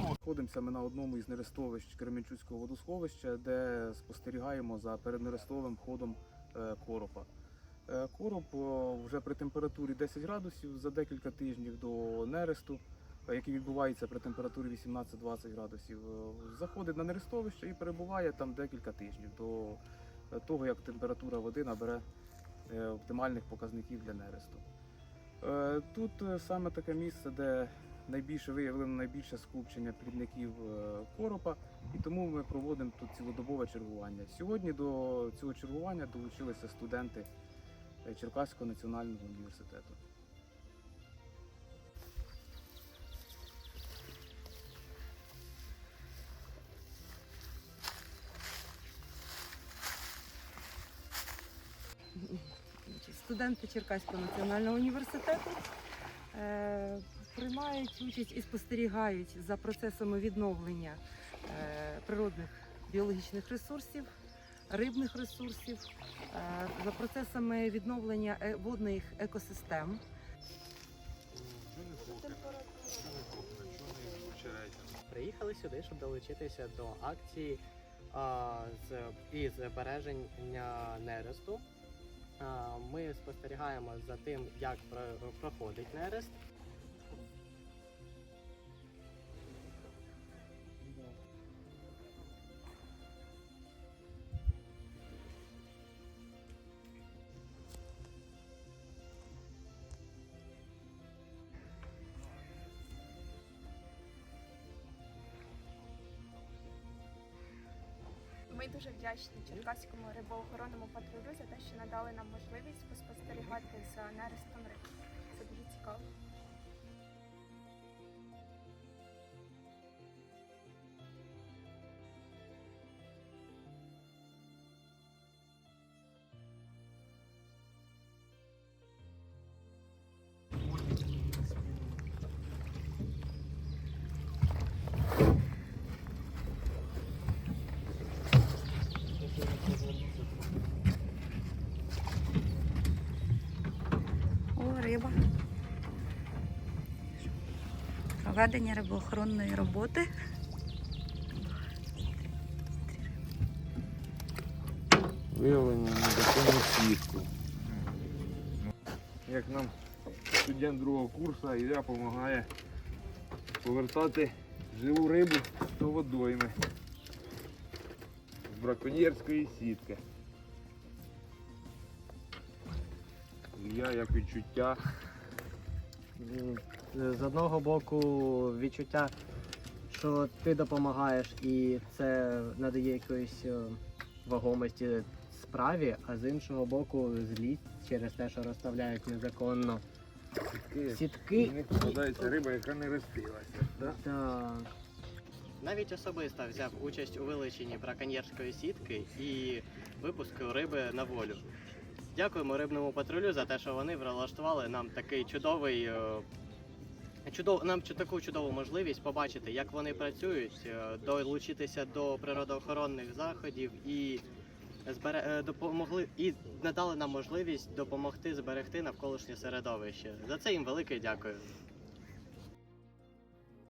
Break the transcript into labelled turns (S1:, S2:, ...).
S1: Знаходимося ми на одному із нерестовищ Кременчуцького водосховища, де спостерігаємо за переднерестовим ходом е, коропа. Е, Короб вже при температурі 10 градусів за декілька тижнів до нересту, е, який відбувається при температурі 18-20 градусів, заходить на нерестовище і перебуває там декілька тижнів до того, як температура води набере оптимальних показників для нересту. Тут саме таке місце, де найбільше виявлено найбільше скупчення плідників е, коропа, і тому ми проводимо тут цілодобове чергування. Сьогодні до цього чергування долучилися студенти е, Черкаського національного університету.
S2: Студенти Черкаського національного університету е, приймають участь і спостерігають за процесами відновлення е, природних біологічних ресурсів, рибних ресурсів, е, за процесами відновлення е, водних екосистем.
S3: Приїхали сюди, щоб долучитися до акції з із збереження нересту. Ми спостерігаємо за тим, як проходить нерест.
S4: Ми дуже вдячні Черкаському рибоохоронному патрулю за те, що надали нам можливість поспостерігати за нерестом риб. Це дуже цікаво.
S5: Риба. Проведення рибоохоронної роботи.
S6: Виявлення незаконних свідків. Як нам студент другого курсу Ілля допомагає повертати живу рибу до водойми з браконьєрської сітки. Ілля як відчуття.
S3: З одного боку, відчуття, що ти допомагаєш, і це надає якоїсь е, вагомості справі, а з іншого боку, злість через те, що розставляють незаконно
S6: Сітки.
S3: сітки.
S6: Попадається риба, яка не ростилася. Да?
S3: Так. Навіть особисто взяв участь у вилученні браконьєрської сітки і випуску риби на волю. Дякуємо рибному патрулю за те, що вони влаштували нам такий чудовий. е, Чудов, нам таку чудову можливість побачити, як вони працюють, е, долучитися до природоохоронних заходів і збере, е, допомогли і надали нам можливість допомогти зберегти навколишнє середовище. За це їм велике дякую.